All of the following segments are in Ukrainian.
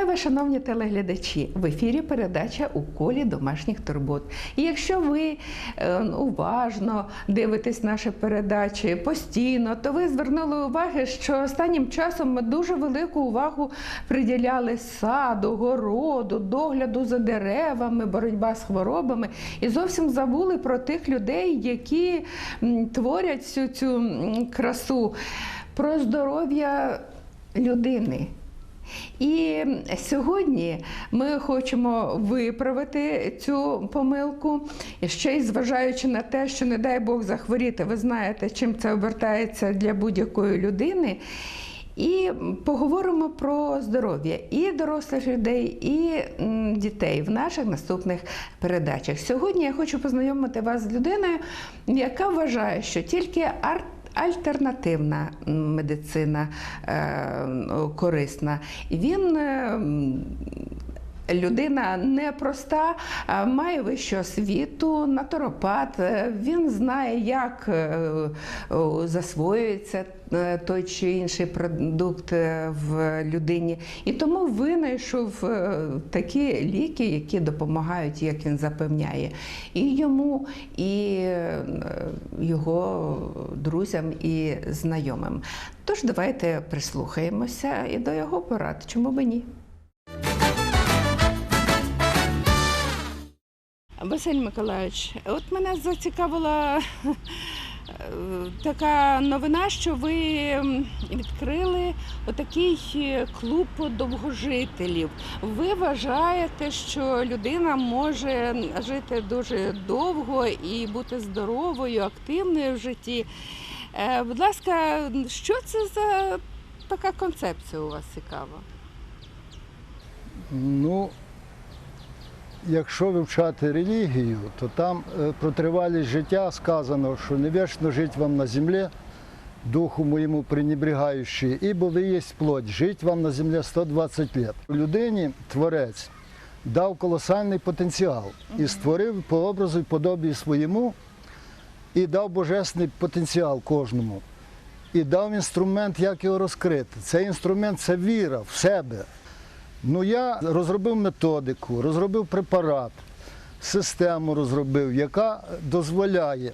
Вітаю вас, шановні телеглядачі! В ефірі передача у колі домашніх турбот. І якщо ви е, уважно дивитесь наші передачі постійно, то ви звернули увагу, що останнім часом ми дуже велику увагу приділяли саду, городу, догляду за деревами, боротьба з хворобами, і зовсім забули про тих людей, які творять всю цю красу, про здоров'я людини. І сьогодні ми хочемо виправити цю помилку, ще й зважаючи на те, що не дай Бог захворіти, ви знаєте, чим це обертається для будь-якої людини. І поговоримо про здоров'я і дорослих людей, і дітей в наших наступних передачах. Сьогодні я хочу познайомити вас з людиною, яка вважає, що тільки арт альтернативна медицина е, корисна. Він е, Людина непроста, а має вищу освіту, натуропат. Е, Він знає, як е, засвоюється е, той чи інший продукт е, в людині. І тому винайшов е, такі ліки, які допомагають, як він запевняє, і йому, і е, його друзям і знайомим. Тож давайте прислухаємося і до його порад. Чому б ні? Василь Миколаївич, от мене зацікавила е, така новина, що ви відкрили отакий клуб довгожителів. Ви вважаєте, що людина може жити дуже довго і бути здоровою, активною в житті. Е, Будь ласка, що це за така концепція у вас цікава? Ну, якщо вивчати релігію, то там е, про тривалість життя сказано, що не вічно жить вам на землі, духу моєму пренебрегаючи, ібо ви є плоть, жить вам на землі 120 років. Людині творець дав колосальний потенціал і створив по образу і подобі своєму, і дав божественний потенціал кожному. І дав інструмент, як його розкрити. Цей інструмент це віра в себе. Ну я розробив методику, розробив препарат, систему розробив, яка дозволяє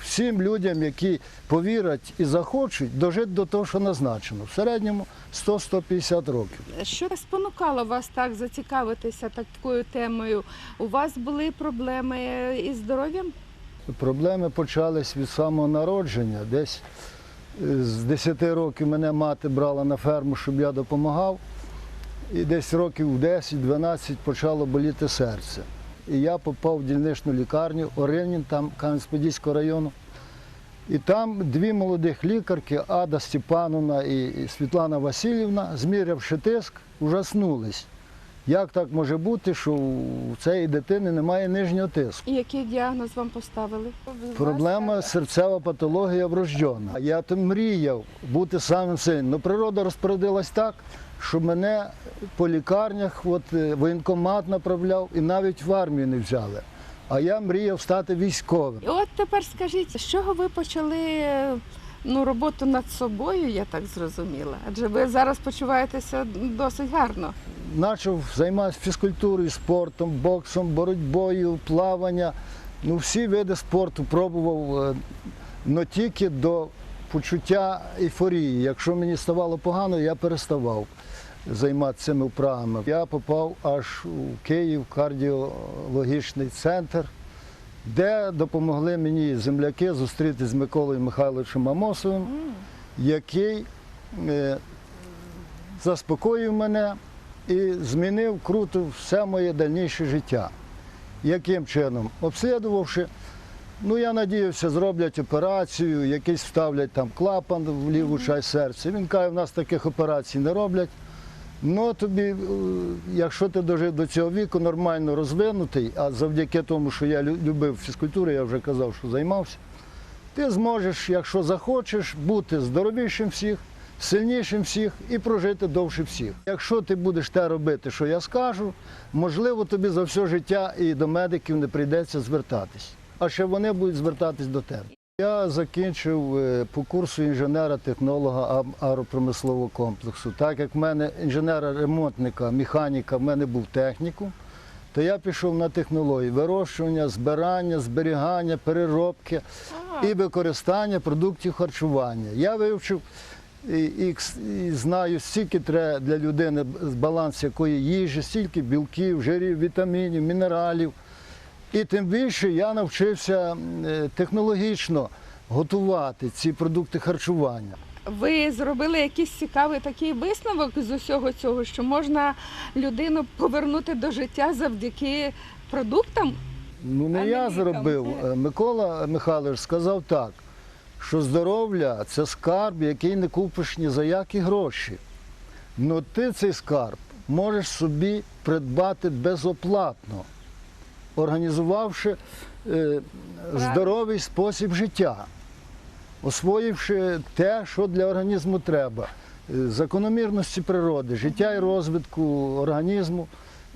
всім людям, які повірять і захочуть, дожити до того, що назначено. В середньому 100-150 років. Що спонукало вас так зацікавитися такою темою? У вас були проблеми із здоров'ям? Проблеми почались від самого народження. Десь е, з 10 років мене мати брала на ферму, щоб я допомагав. І десь років 10-12 почало боліти серце. І я попав в дільничну лікарню Оринін, там Кам'янець-Подільського району. І там дві молодих лікарки, Ада Степановна і Світлана Васильівна, змірявши тиск, ужаснулись. Як так може бути, що у цієї дитини немає нижнього тиску? І який діагноз вам поставили? Проблема серцева патологія врождена. Я то мріяв бути самим сильним. Ну, природа розпорядилась так, що мене по лікарнях от, е, воєнкомат направляв і навіть в армію не взяли. А я мріяв стати військовим. І от тепер скажіть, з чого ви почали ну, роботу над собою, я так зрозуміла? Адже ви зараз почуваєтеся досить гарно. Почав займатися фізкультурою, спортом, боксом, боротьбою, плавання. Ну, всі види спорту пробував, але тільки до почуття ейфорії. Якщо мені ставало погано, я переставав займатися цими вправами. Я попав аж у Київ, кардіологічний центр, де допомогли мені земляки зустріти з Миколою Михайловичем Амосовим, який е, заспокоїв мене і змінив круто все моє дальніше життя. Яким чином? Обслідувавши, ну я надіявся, зроблять операцію, якийсь вставлять там клапан в ліву часть серця. Він каже, в нас таких операцій не роблять. Ну тобі, е, якщо ти дожив до цього віку, нормально розвинутий, а завдяки тому, що я любив фізкультуру, я вже казав, що займався, ти зможеш, якщо захочеш, бути здоровішим всіх, сильнішим всіх і прожити довше всіх. Якщо ти будеш те робити, що я скажу, можливо, тобі за все життя і до медиків не прийдеться звертатись. А ще вони будуть звертатись до тебе. Я закінчив е, по курсу інженера-технолога агропромислового комплексу. Так як в мене інженера-ремонтника, механіка, в мене був технікум, то я пішов на технології вирощування, збирання, зберігання, переробки і використання продуктів харчування. Я вивчив і, і, і знаю, скільки треба для людини баланс якої їжі, стільки білків, жирів, вітамінів, мінералів. І тим більше я навчився е, технологічно готувати ці продукти харчування. Ви зробили якийсь цікавий такий висновок з усього цього, що можна людину повернути до життя завдяки продуктам? Ну не А я зробив. Е, Микола Михайлович сказав так, що здоров'я це скарб, який не купиш ні за які гроші. Ну ти цей скарб можеш собі придбати безоплатно, організувавши е, здоровий спосіб життя, освоївши те, що для організму треба. Е, Закономірності природи, життя і розвитку організму,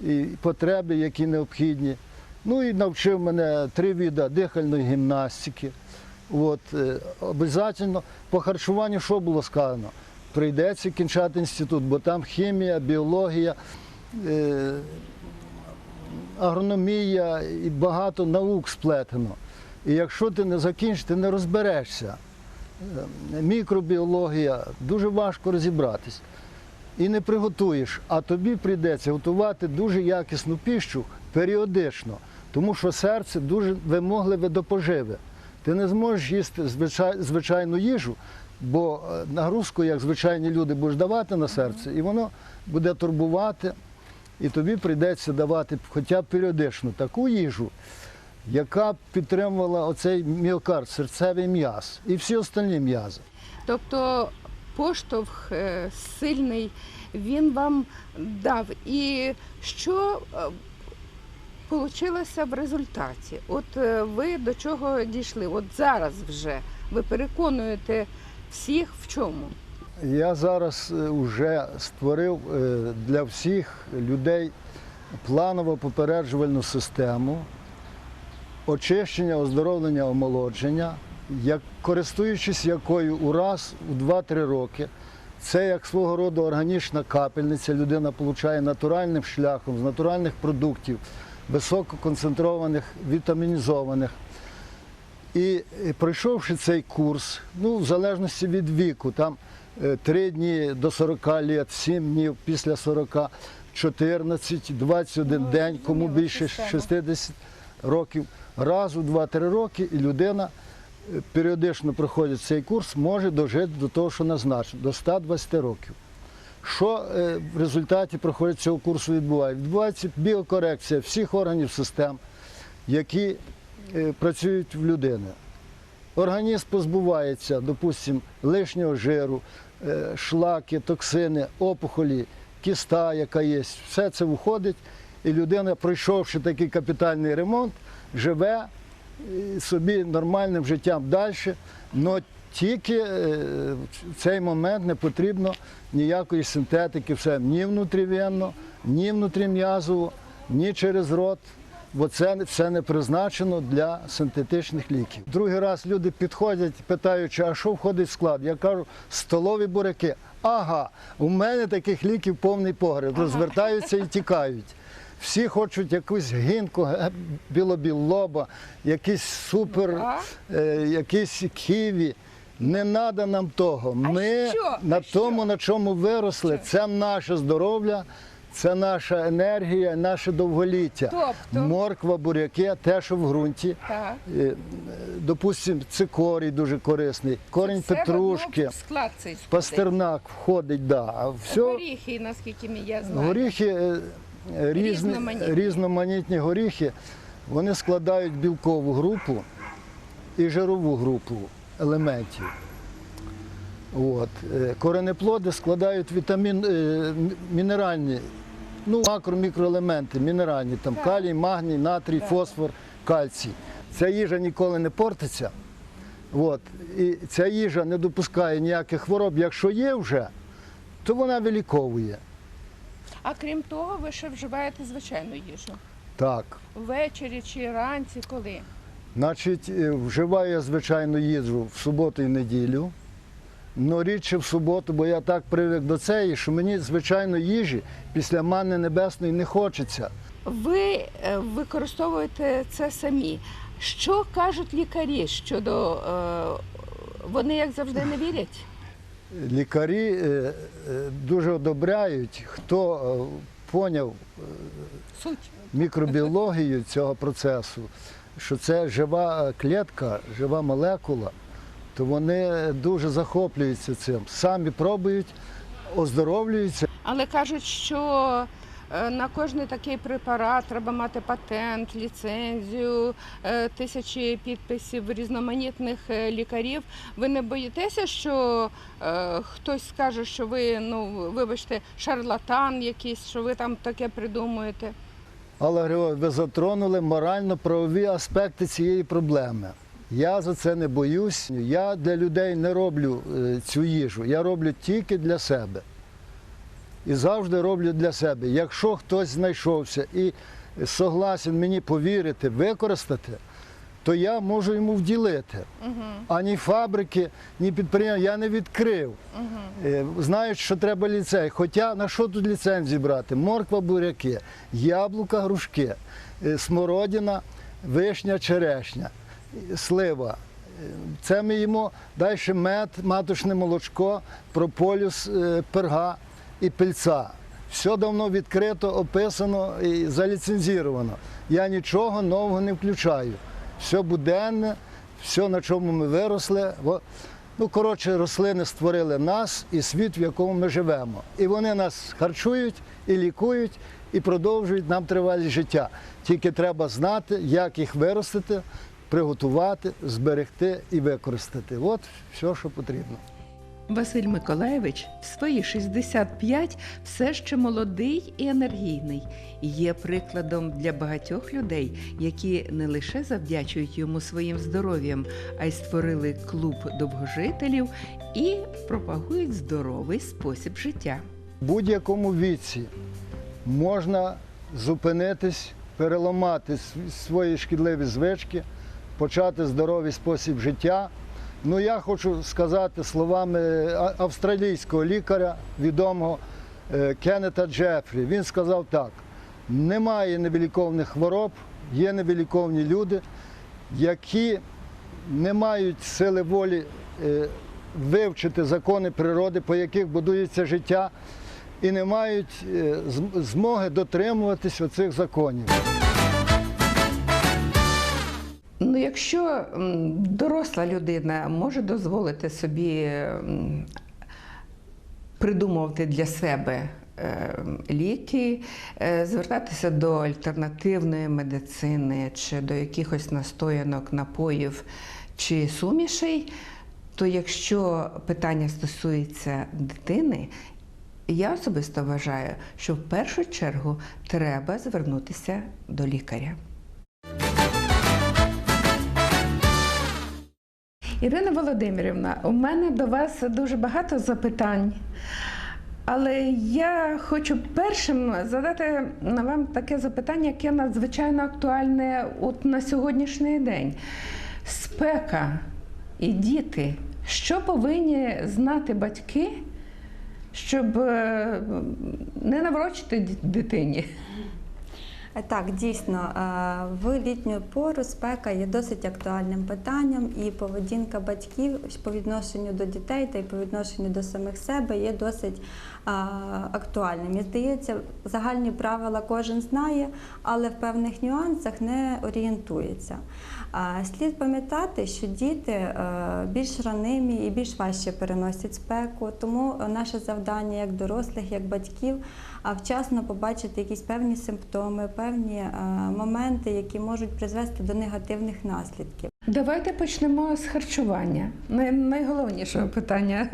і потреби, які необхідні. Ну і навчив мене три види дихальної гімнастики. От, е, обов'язково по харчуванню що було сказано? Прийдеться кінчати інститут, бо там хімія, біологія, агрономія і багато наук сплетено. І якщо ти не закінчиш, ти не розберешся. Е, Мікробіологія дуже важко розібратись. І не приготуєш, а тобі прийдеться готувати дуже якісну піщу періодично, тому що серце дуже вимогливе до поживи. Ти не зможеш їсти звичай- звичайну їжу, бо е, нагрузку, як звичайні люди, будеш давати на серце, і воно буде турбувати, і тобі прийдеться давати хоча б періодично таку їжу, яка б підтримувала оцей міокард, серцевий м'яз і всі остальні м'язи. Тобто поштовх е, сильний він вам дав. І що вийшло в результаті? От е, ви до чого дійшли? От зараз вже ви переконуєте всіх в чому? Я зараз вже створив е, для всіх людей планово попереджувальну систему очищення, оздоровлення, омолодження, як, користуючись якою ураз у 2-3 роки. Це як свого роду органічна капельниця. Людина отримує натуральним шляхом, з натуральних продуктів, висококонцентрованих, вітамінізованих. І е, пройшовши цей курс, ну, в залежності від віку, там 3 дні до 40 років, 7 днів після 40, 14, 21 Ну, день, кому більше 60 років, раз у 2-3 роки, і людина е, періодично проходить цей курс, може дожити до того, що назначено, до 120 років. Що е, в результаті проходить цього курсу відбувається? Відбувається біокорекція всіх органів систем, які е, працюють в людини. Організм позбувається, допустимо, лишнього жиру, е, шлаки, токсини, опухолі, кіста, яка є. Все це виходить, і людина, пройшовши такий капітальний ремонт, живе е, собі нормальним життям далі. але тільки е, в цей момент не потрібно ніякої синтетики, все ні внутрівенно, ні внутрім'язово, ні через рот. Бо це все не призначено для синтетичних ліків. Другий раз люди підходять, питаючи, а що входить в склад? Я кажу, столові буряки. Ага, у мене таких ліків повний погреб. Розвертаються і тікають. Всі хочуть якусь гінку, ге- білобілоба, якийсь супер, е, якісь ківі. Не треба нам того. Ми що? на тому, на чому виросли, це наше здоров'я, це наша енергія, наше довголіття. Тобто? Морква, буряки, те, що в ґрунті. Так. Е, Допустимо, цикорій дуже корисний, корінь Це петрушки, в склад цей входить. пастернак входить, да. а все Горіхи, наскільки я знаю. горіхи е, е, різні, Різноманітні. різноманітні горіхи, вони складають білкову групу і жирову групу елементів. От. е, Коренеплоди складають вітамін, е, м- мінеральні, ну, макро-мікроелементи, мінеральні, там калій, магній, натрій, фосфор, кальцій. Ця їжа ніколи не портиться. От. І ця їжа не допускає ніяких хвороб. Якщо є вже, то вона виліковує. А крім того, ви ще вживаєте звичайну їжу. Так. Ввечері чи ранці, коли? Значить, е, вживаю я, звичайно, їжу в суботу і неділю. Но рідше в суботу, бо я так привик до цієї, що мені, звичайно, їжі після манни небесної не хочеться. Ви е, використовуєте це самі. Що кажуть лікарі щодо е, вони, як завжди, не вірять? Лікарі е, дуже одобряють, хто поняв Суть. мікробіологію цього процесу, що це жива клітка, жива молекула, то вони дуже захоплюються цим. Самі пробують, оздоровлюються. Але кажуть, що е, на кожний такий препарат треба мати патент, ліцензію, е, тисячі підписів різноманітних е, лікарів. Ви не боїтеся, що хтось скаже, що ви, ну вибачте, шарлатан якийсь, що ви там таке придумуєте? Але ви затронули морально-правові аспекти цієї проблеми. Я за це не боюсь. Я для людей не роблю е, цю їжу. Я роблю тільки для себе. І завжди роблю для себе. Якщо хтось знайшовся і согласен мені повірити, використати, то я можу йому вділити. Ані фабрики, ні підприємства я не відкрив. Е, Знають, що треба ліцей. Хоча на що тут ліцензію брати? Морква, буряки, яблука, грушки, е, смородина, вишня, черешня, слива. Це ми їмо далі мед, маточне молочко, прополюс, е, перга і пильця. Все давно відкрито, описано і заліцензіровано. Я нічого нового не включаю. Все буденне, все, на чому ми виросли. Ну, коротше, рослини створили нас і світ, в якому ми живемо. І вони нас харчують і лікують, і продовжують нам тривалість життя. Тільки треба знати, як їх виростити, приготувати, зберегти і використати. От все, що потрібно. Василь Миколаєвич в свої 65 все ще молодий і енергійний. Є прикладом для багатьох людей, які не лише завдячують йому своїм здоров'ям, а й створили клуб довгожителів і пропагують здоровий спосіб життя. В будь-якому віці можна зупинитись, переламати свої шкідливі звички, почати здоровий спосіб життя. Ну, я хочу сказати словами австралійського лікаря, відомого е, Кеннета Джефрі. Він сказав так: немає невиліковних хвороб, є невиліковні люди, які не мають сили волі е, вивчити закони природи, по яких будується життя, і не мають е, змоги дотримуватись оцих законів. Якщо доросла людина може дозволити собі придумувати для себе е, ліки, е, звертатися до альтернативної медицини чи до якихось настоянок, напоїв чи сумішей, то якщо питання стосується дитини, я особисто вважаю, що в першу чергу треба звернутися до лікаря. Ірина Володимирівна, у мене до вас дуже багато запитань. Але я хочу першим задати вам таке запитання, яке надзвичайно актуальне от на сьогоднішній день. Спека і діти. Що повинні знати батьки, щоб е, не наврочити дитині? Е, Так, дійсно, е, в літню пору спека є досить актуальним питанням, і поведінка батьків по відношенню до дітей та й по відношенню до самих себе є досить е, актуальним. І здається, загальні правила кожен знає, але в певних нюансах не орієнтується. Слід пам'ятати, що діти е, більш ранимі і більш важче переносять спеку, тому наше завдання як дорослих, як батьків, а вчасно побачити якісь певні симптоми, певні е, моменти, які можуть призвести до негативних наслідків. Давайте почнемо з харчування. Найголовнішого питання,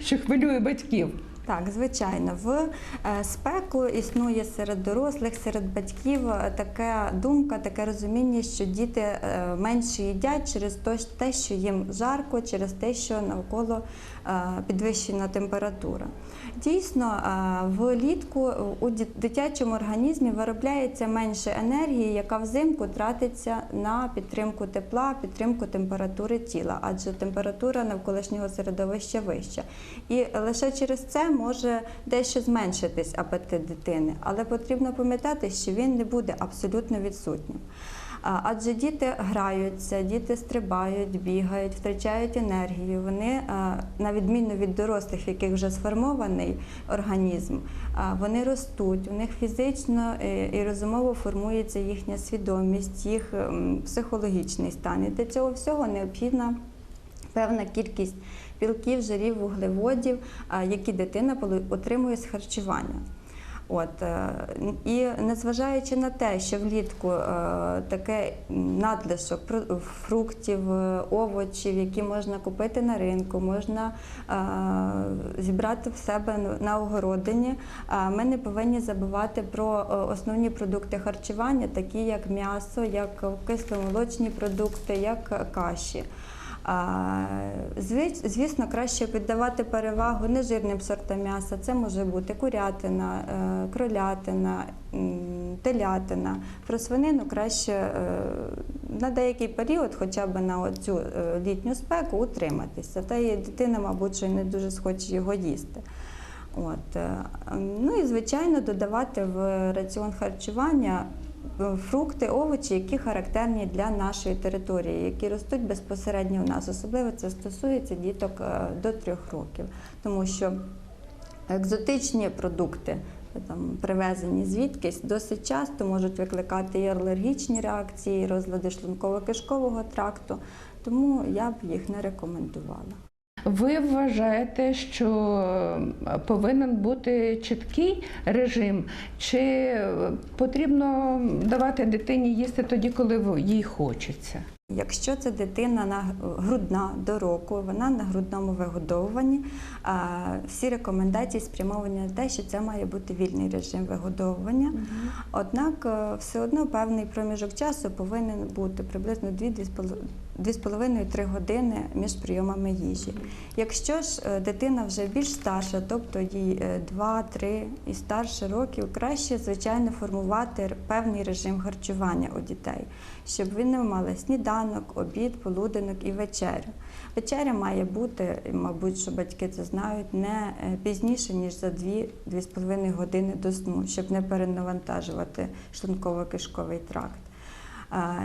що хвилює батьків. Так, звичайно, в е, спеку існує серед дорослих, серед батьків е, така думка, таке розуміння, що діти менше їдять через те, що їм жарко, через те, що навколо підвищена температура. Дійсно, е, влітку у дитячому організмі виробляється менше енергії, яка взимку тратиться на підтримку тепла, підтримку температури тіла, адже температура навколишнього середовища вища. І лише через це може дещо зменшитись апетит дитини, але потрібно пам'ятати, що він не буде абсолютно відсутнім. Адже діти граються, діти стрибають, бігають, втрачають енергію. Вони, на відміну від дорослих, в яких вже сформований організм, вони ростуть, у них фізично е, і розумово формується їхня свідомість, їх психологічний стан. І для цього всього необхідна певна кількість білків, жирів, вуглеводів, які дитина отримує з харчування. От, е, і незважаючи на те, що влітку е, таке надлишок фруктів, е, овочів, які можна купити на ринку, можна зібрати в себе на огородині, ми не повинні забувати про основні продукти харчування, такі як м'ясо, як кисломолочні продукти, як каші. Звісно, краще віддавати перевагу нежирним сортам м'яса. Це може бути курятина, е, кролятина, телятина. Про свинину краще е, на деякий період, хоча б на цю літню спеку, утриматися. Та і дитина, мабуть, що не дуже схоче його їсти. От. е, Ну і звичайно додавати в раціон харчування е, фрукти, овочі, які характерні для нашої території, які ростуть безпосередньо у нас. Особливо це стосується діток е, до трьох років, тому що екзотичні продукти. Там привезені звідкись досить часто можуть викликати і алергічні реакції, і розлади шлунково-кишкового тракту, тому я б їх не рекомендувала. Ви вважаєте, що е, повинен бути чіткий режим, чи е, потрібно давати дитині їсти тоді, коли їй хочеться? Якщо це дитина на грудна до року, вона на грудному вигодовуванні, всі рекомендації спрямовані на те, що це має бути вільний режим вигодовування. Однак е, все одно певний проміжок часу повинен бути приблизно 2-2,5-3 години між прийомами їжі. Якщо ж е, дитина вже більш старша, тобто їй 2-3 і старше років, краще, звичайно, формувати певний режим харчування у дітей, щоб вони мали сніданок, обід, полуденок і вечерю. Вечеря має бути, мабуть, що батьки це знають, не е, пізніше, ніж за 2-2,5 години до сну, щоб не перенавантажувати шлунково-кишковий тракт.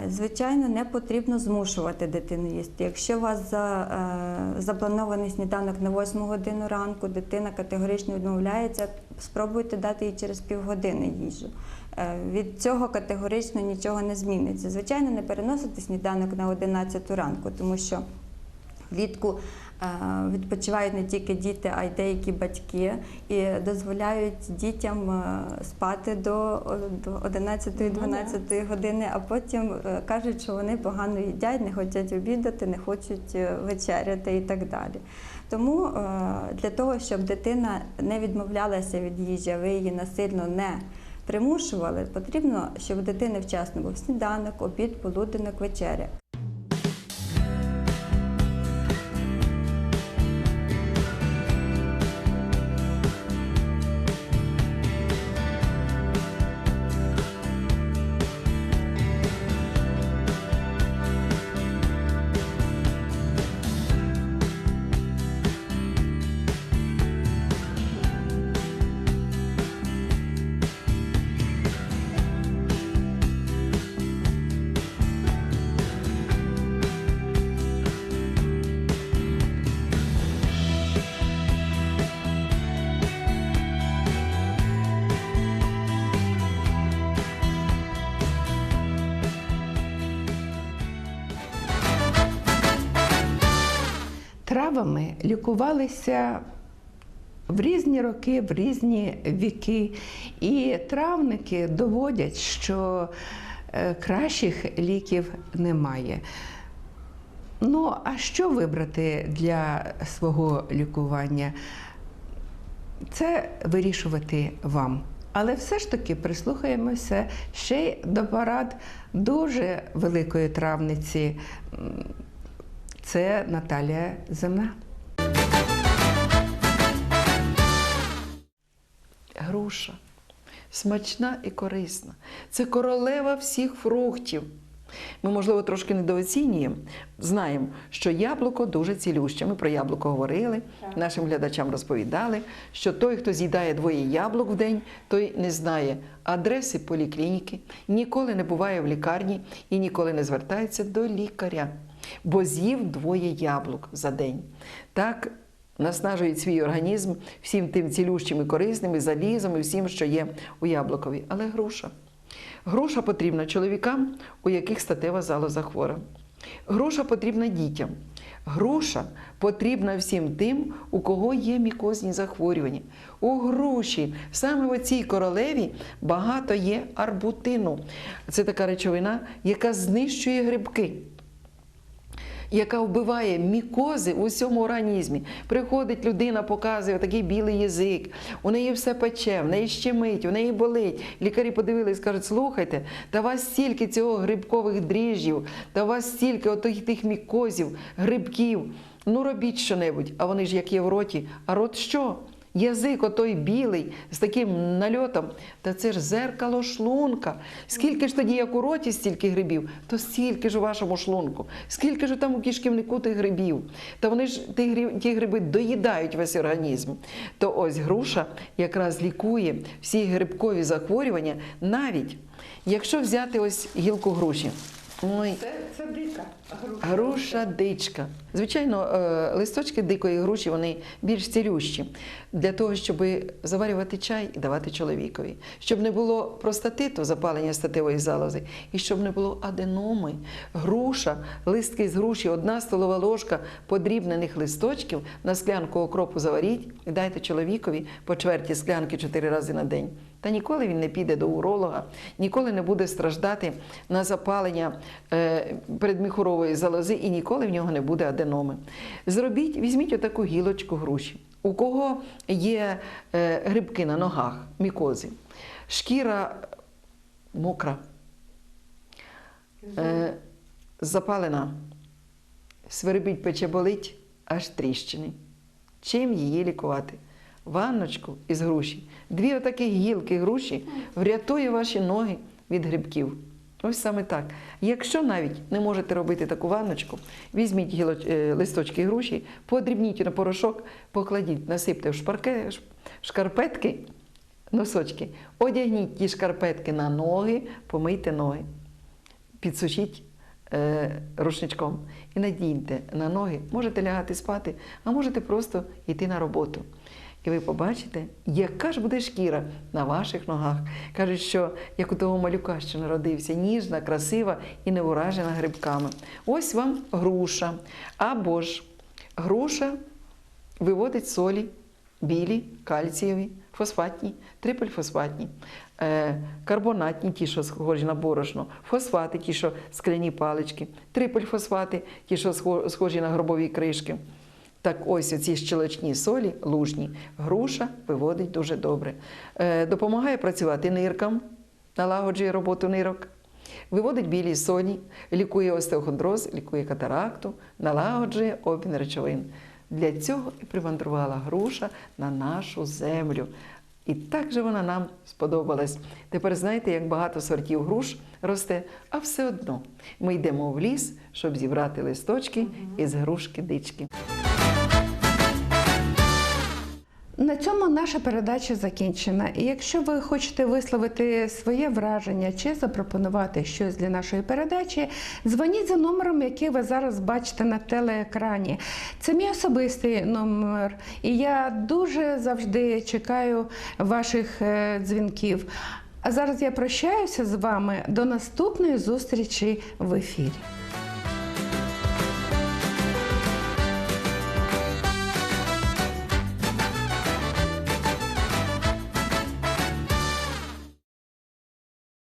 Звичайно, не потрібно змушувати дитину їсти. Якщо у вас е, запланований сніданок на 8 годину ранку, дитина категорично відмовляється, спробуйте дати їй через півгодини їжу. Е, Від цього категорично нічого не зміниться. Звичайно, не переносити сніданок на 11 ранку, тому що Влітку відпочивають не тільки діти, а й деякі батьки і дозволяють дітям е, спати до, е, до 11-12 години, а потім е, кажуть, що вони погано їдять, не хочуть обідати, не хочуть е, вечеряти і так далі. Тому е, для того, щоб дитина не відмовлялася від їжі, ви її насильно не примушували, потрібно, щоб у дитини вчасно був сніданок, обід, полуденок, вечеря. Травами лікувалися в різні роки, в різні віки. І травники доводять, що е, кращих ліків немає. Ну, а що вибрати для свого лікування? це вирішувати вам. Але все ж таки прислухаємося ще й до порад дуже великої травниці. Це Наталія Земна. Груша смачна і корисна. Це королева всіх фруктів. Ми, можливо, трошки недооцінюємо. Знаємо, що яблуко дуже цілюще. Ми про яблуко говорили, нашим глядачам розповідали, що той, хто з'їдає двоє яблук в день, той не знає адреси поліклініки, ніколи не буває в лікарні і ніколи не звертається до лікаря, бо з'їв двоє яблук за день. Так наснажують свій організм всім тим цілющим і корисним, і залізом, і всім, що є у яблукові. Але груша. Груша потрібна чоловікам, у яких статева залоза хвора. Груша потрібна дітям. Груша потрібна всім тим, у кого є мікозні захворювання. У груші, саме в цій королеві, багато є арбутину. Це така речовина, яка знищує грибки яка вбиває мікози у всьому організмі. Приходить людина, показує такий білий язик, у неї все пече, в неї щемить, у неї болить. Лікарі подивились, кажуть, слухайте, та у вас стільки цього грибкових дріжджів, та у вас стільки отих тих мікозів, грибків. Ну робіть що-небудь. А вони ж як є в роті. А рот що? Язик отой білий з таким нальотом, та це ж зеркало шлунка. Скільки ж тоді, як у роті, стільки грибів, то стільки ж у вашому шлунку, скільки ж там у кишківнику тих грибів. Та вони ж ті, гри- ті гриби доїдають весь організм. То ось груша якраз лікує всі грибкові захворювання, навіть якщо взяти ось гілку груші. Ой, Це, це дика Груша дичка. Звичайно, е, листочки дикої груші вони більш цілющі для того, щоб заварювати чай і давати чоловікові, щоб не було простатиту, запалення статевої залози, і щоб не було аденоми. Груша, листки з груші, одна столова ложка подрібнених листочків на склянку окропу заваріть і дайте чоловікові по чверті склянки чотири рази на день. Та ніколи він не піде до уролога, ніколи не буде страждати на запалення е, передміхурової залози і ніколи в нього не буде аденоми. Зробіть, візьміть отаку гілочку груші. У кого є е, грибки на ногах, мікози, шкіра мокра, е, запалена, свербіть пече болить, аж тріщини. Чим її лікувати? Ванночку із груші. Дві отакі гілки груші врятує ваші ноги від грибків. Ось саме так. Якщо навіть не можете робити таку ванночку, візьміть е, листочки груші, подрібніть на порошок, покладіть, насипте в шпарке, шкарпетки, носочки, одягніть ті шкарпетки на ноги, помийте ноги підсушіть е, рушничком і надіньте на ноги. Можете лягати спати, а можете просто йти на роботу. І ви побачите, яка ж буде шкіра на ваших ногах. Кажуть, що як у того малюка, що народився, ніжна, красива і не уражена грибками. Ось вам груша. Або ж груша виводить солі білі, кальцієві, фосфатні, трипельфосфатні, е, карбонатні, ті, що схожі на борошно, фосфати, ті, що скляні палички, трипельфосфати, ті, що схожі на гробові кришки. Так ось оці щелочні солі, лужні, груша виводить дуже добре. Е, допомагає працювати ниркам, налагоджує роботу нирок. Виводить білі соні, лікує остеохондроз, лікує катаракту, налагоджує обмін речовин. Для цього і примандрувала груша на нашу землю. І так же вона нам сподобалась. Тепер знаєте, як багато сортів груш росте, а все одно ми йдемо в ліс, щоб зібрати листочки із грушки Цьому наша передача закінчена. І якщо ви хочете висловити своє враження чи запропонувати щось для нашої передачі, дзвоніть за номером, який ви зараз бачите на телеекрані. Це мій особистий номер, і я дуже завжди чекаю ваших е, дзвінків. А зараз я прощаюся з вами до наступної зустрічі в ефірі.